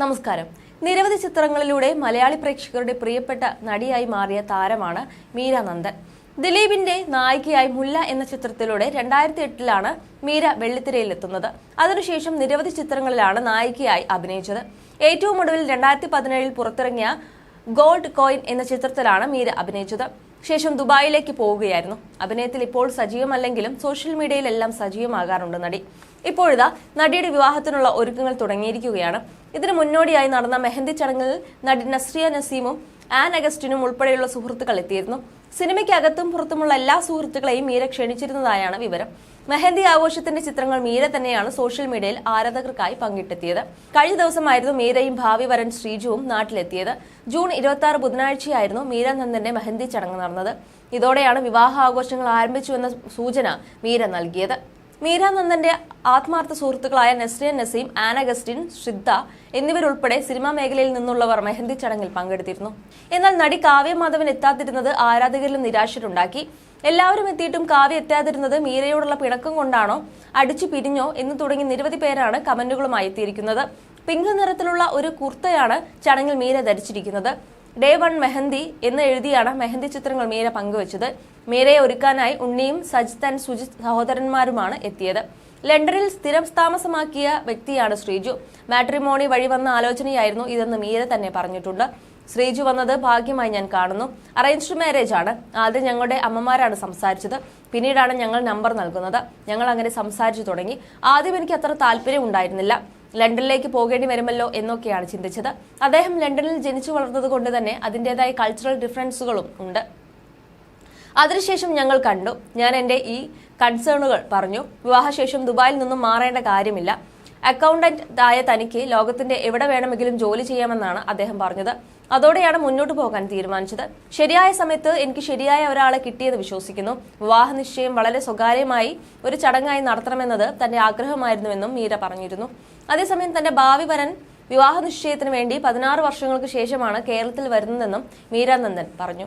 നമസ്കാരം. നിരവധി ചിത്രങ്ങളിലൂടെ മലയാളി പ്രേക്ഷകരുടെ പ്രിയപ്പെട്ട നടിയായി മാറിയ താരമാണ് മീര നന്ദൻ. ദിലീപിന്റെ നായികയായി മുല്ല എന്ന ചിത്രത്തിലൂടെ രണ്ടായിരത്തി എട്ടിലാണ് മീര വെള്ളിത്തിരയിലെത്തുന്നത്. അതിനുശേഷം നിരവധി ചിത്രങ്ങളിലാണ് നായികയായി അഭിനയിച്ചത്. ഏറ്റവും ഒടുവിൽ രണ്ടായിരത്തി പതിനേഴിൽ പുറത്തിറങ്ങിയ ഗോൾഡ് കോയിൻ എന്ന ചിത്രത്തിലാണ് മീര അഭിനയിച്ചത്. ശേഷം ദുബായിലേക്ക് പോവുകയായിരുന്നു. അഭിനയത്തിൽ ഇപ്പോൾ സജീവമല്ലെങ്കിലും സോഷ്യൽ മീഡിയയിലെല്ലാം സജീവമാകാറുണ്ട് നടി. ഇപ്പോഴിതാ നടിയുടെ വിവാഹത്തിനുള്ള ഒരുക്കങ്ങൾ തുടങ്ങിയിരിക്കുകയാണ്. ഇതിനു മുന്നോടിയായി നടന്ന മെഹന്തി ചടങ്ങിൽ നടി നസ്രിയ നസീമും ആൻ അഗസ്റ്റിനും ഉൾപ്പെടെയുള്ള സുഹൃത്തുക്കൾ എത്തിയിരുന്നു. സിനിമയ്ക്കകത്തും പുറത്തുമുള്ള എല്ലാ സുഹൃത്തുക്കളെയും മീര ക്ഷണിച്ചിരുന്നതായാണ് വിവരം. മെഹന്തി ആഘോഷത്തിന്റെ ചിത്രങ്ങൾ മീര തന്നെയാണ് സോഷ്യൽ മീഡിയയിൽ ആരാധകർക്കായി പങ്കിട്ടെത്തിയത്. കഴിഞ്ഞ ദിവസമായിരുന്നു മീരയും ഭാവി വരൻ ശ്രീജുവും നാട്ടിലെത്തിയത്. ജൂൺ ഇരുപത്തി ആറ് ബുധനാഴ്ചയായിരുന്നു മീര നന്ദന്റെ മെഹന്തി ചടങ്ങ് നടന്നത്. ഇതോടെയാണ് വിവാഹ ആഘോഷങ്ങൾ ആരംഭിച്ചുവെന്ന സൂചന മീര നൽകിയത്. മീര നന്ദന്റെ ആത്മാർത്ഥ സുഹൃത്തുക്കളായ നസ്രിയ നസീം ആനഗസ്റ്റിൻ ശ്രദ്ധ എന്നിവരുൾപ്പെടെ സിനിമാ മേഖലയിൽ നിന്നുള്ളവർ മെഹന്തി ചടങ്ങിൽ പങ്കെടുത്തിരുന്നു. എന്നാൽ നടി കാവ്യ മാധവൻ എത്താതിരുന്നത് ആരാധകരിലും നിരാശരുണ്ടാക്കി. എല്ലാവരും എത്തിയിട്ടും കാവ്യ എത്താതിരുന്നത് മീരയോടുള്ള പിണക്കം കൊണ്ടാണോ അടിച്ചു പിരിഞ്ഞോ എന്ന് തുടങ്ങി നിരവധി പേരാണ് കമന്റുകളുമായി എത്തിയിരിക്കുന്നത്. പിങ്ക് നിറത്തിലുള്ള ഒരു കുർത്തയാണ് ചടങ്ങിൽ മീര ധരിച്ചിരിക്കുന്നത്. ഡേ വൺ മെഹന്തി എന്ന് എഴുതിയാണ് മെഹന്തി ചിത്രങ്ങൾ മീര പങ്കുവച്ചത്. മീരയെ ഒരുക്കാനായി ഉണ്ണിയും സജിത് ആൻഡ് സുജിത് സഹോദരന്മാരുമാണ് എത്തിയത്. ലണ്ടനിൽ സ്ഥിരം താമസമാക്കിയ വ്യക്തിയാണ് ശ്രീജു. മാട്രിമോണി വഴി വന്ന ആലോചനയായിരുന്നു ഇതെന്ന് മീര തന്നെ പറഞ്ഞിട്ടുണ്ട്. ശ്രീജു വന്നത് ഭാഗ്യമായി ഞാൻ കാണുന്നു. അറേഞ്ച്ഡ് മാരേജ് ആണ്. ആദ്യം ഞങ്ങളുടെ അമ്മമാരാണ് സംസാരിച്ചത്. പിന്നീടാണ് ഞങ്ങൾ നമ്പർ നൽകുന്നത്. ഞങ്ങൾ അങ്ങനെ സംസാരിച്ചു തുടങ്ങി. ആദ്യം എനിക്ക് അത്ര താല്പര്യം ഉണ്ടായിരുന്നില്ല. ലണ്ടനിലേക്ക് പോകേണ്ടി വരുമല്ലോ എന്നൊക്കെയാണ് ചിന്തിച്ചത്. അദ്ദേഹം ലണ്ടനിൽ ജനിച്ചു വളർന്നത് കൊണ്ട് തന്നെ അതിന്റെതായ കൾച്ചറൽ ഡിഫറൻസുകളും ഉണ്ട്. അതിനുശേഷം ഞങ്ങൾ കണ്ടു. ഞാൻ എന്റെ ഈ കൺസേണുകൾ പറഞ്ഞു. വിവാഹശേഷം ദുബായിൽ നിന്നും മാറേണ്ട കാര്യമില്ല. അക്കൗണ്ടന്റ് ആയ തനിക്ക് ലോകത്തിന്റെ എവിടെ വേണമെങ്കിലും ജോലി ചെയ്യാമെന്നാണ് അദ്ദേഹം പറഞ്ഞത്. അതോടെയാണ് മുന്നോട്ട് പോകാൻ തീരുമാനിച്ചത്. ശരിയായ സമയത്ത് എനിക്ക് ശരിയായ ഒരാളെ കിട്ടിയെന്ന് വിശ്വസിക്കുന്നു. വിവാഹ നിശ്ചയം വളരെ സ്വകാര്യമായി ഒരു ചടങ്ങായി നടത്തണമെന്നത് തന്റെ ആഗ്രഹമായിരുന്നുവെന്നും മീര പറഞ്ഞിരുന്നു. അതേസമയം തന്റെ ഭാവി വരൻ വിവാഹ നിശ്ചയത്തിന് വേണ്ടി പതിനാറ് വർഷങ്ങൾക്ക് ശേഷമാണ് കേരളത്തിൽ വരുന്നതെന്നും മീരാനന്ദൻ പറഞ്ഞു.